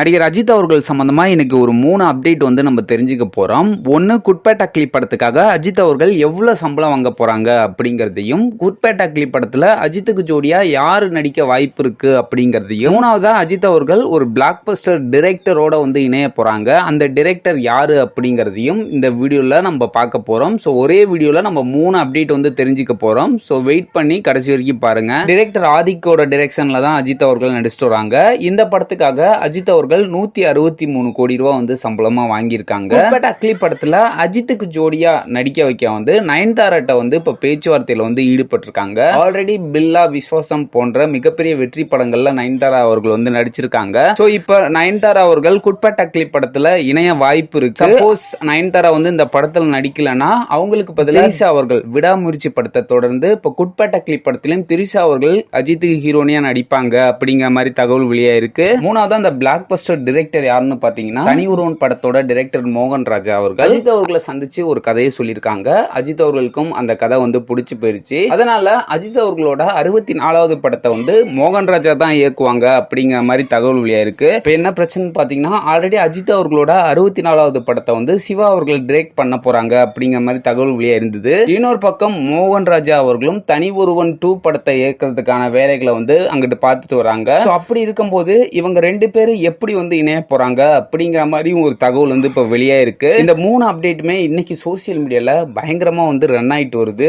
நடிகர் அஜித் அவர்கள் சம்பந்தமா இன்னைக்கு ஒரு மூணு அப்டேட் வந்து நம்ம தெரிஞ்சுக்க போறோம். ஒன்னு குட்பேட்டா கிளி படத்துக்காக அஜித் அவர்கள் எவ்வளவு சம்பளம் வாங்க போறாங்க அப்படிங்கறதையும் குட்பேட்டா கிளி படத்துல அஜித்துக்கு ஜோடியா யாரு நடிக்க வாய்ப்பு இருக்கு அப்படிங்கறதையும் மூணாவதா அஜித் அவர்கள் ஒரு பிளாக் பஸ்டர் டிரெக்டரோட வந்து இணைய போறாங்க. அந்த டிரெக்டர் யாரு அப்படிங்கறதையும் இந்த வீடியோல நம்ம பார்க்க போறோம். ஸோ ஒரே வீடியோல நம்ம மூணு அப்டேட் வந்து தெரிஞ்சுக்க போறோம். ஸோ வெயிட் பண்ணி கடைசி வரைக்கும் பாருங்க. டிரெக்டர் ஆதிக்கோட டிரெக்ஷன்ல தான் அஜித் அவர்கள் நடிச்சிட்டு வராங்க. இந்த படத்துக்காக அஜித் அவர்கள் நூத்தி அறுபத்தி மூணு கோடி ரூபாய் வந்து சம்பளமா வாங்கியிருக்காங்க. குட்பேட்டா அக்லி படத்துல அஜித்துக்கு ஜோடியா நடிக்க வைக்க வந்து நயன்தாராட்ட வந்து இப்ப பேச்சுவார்த்தையில வந்து ஈடுபட்டிருக்காங்க. ஆல்ரெடி பில்லா விஸ்வாசம் போன்ற மிகப்பெரிய வெற்றி படங்கள்ல நயன்தாரா அவர்கள் வந்து நடிச்சிருக்காங்க. சோ இப்ப நயன்தாரா அவர்கள் குட்பேட்டா அக்லி படத்துல இணைய வாய்ப்பு இருக்கு. சப்போஸ் நயன்தாரா வந்து இந்த படத்துல நடிக்கலனா அவங்களுக்கு பதிலா திரிஷா அவர்கள் விடாமுயற்சி படத்தை தொடர்ந்து இப்ப குட்பேட்டா அக்லி படத்திலும் திரிஷா அவர்கள் அஜித்துக்கு ஹீரோனியா நடிப்பாங்க அப்படிங்கிற மாதிரி தகவல் வெளியாயிருக்கு. மூணாவது அந்த பிளாக் பஸ்டர் டிரெக்டர் யாருன்னு பாத்தீங்கன்னா தனி ஒருவன் படத்தோட டிரெக்டர் மோகன் ராஜா அவர்கள். அஜித் அவர்களை சந்திச்சு ஒரு கதையை சொல்லியிருக்காங்க. அஜித் அவர்களுக்கும் அந்த கதை வந்து பிடிச்சு போயிருச்சு. அதனால அஜித் அவர்களோட அறுபத்தி நாலாவது படத்தை வந்து மோகன் ராஜா தான் இயக்குவாங்க அப்படிங்கிற மாதிரி தகவல் வெளியாயிருக்கு இப்போ என்ன பிரச்சனை பாத்தீங்கன்னா ஆல்ரெடி அஜித் அவர்களோட அறுபத்தி நாலாவது படத்தை வந்து சிவா அவர்கள் டிரெக்ட் பண்ண போறாங்க அப்படிங்கிற மாதிரி தகவல் வெளியா இருந்தது. இன்னொரு பக்கம் மோகன் ராஜா அவர்களும் தனி ஒருவன் டூ படத்தை இயக்கிறதுக்கான வேலைகளை வந்து அங்கிட்டு பார்த்துட்டு வராங்க. அப்படி இருக்கும்போது இவங்க ரெண்டு பேரும் எப்படி எப்படி வந்து இணைய போறாங்க அப்படிங்கிற மாதிரியும் ஒரு தகவல் வந்து இப்போ வெளியே இருக்குது இந்த மூணு அப்டேட்டுமே இன்னைக்கு சோசியல் மீடியாவில் பயங்கரமாக வந்து ரன் ஆகிட்டு வருது.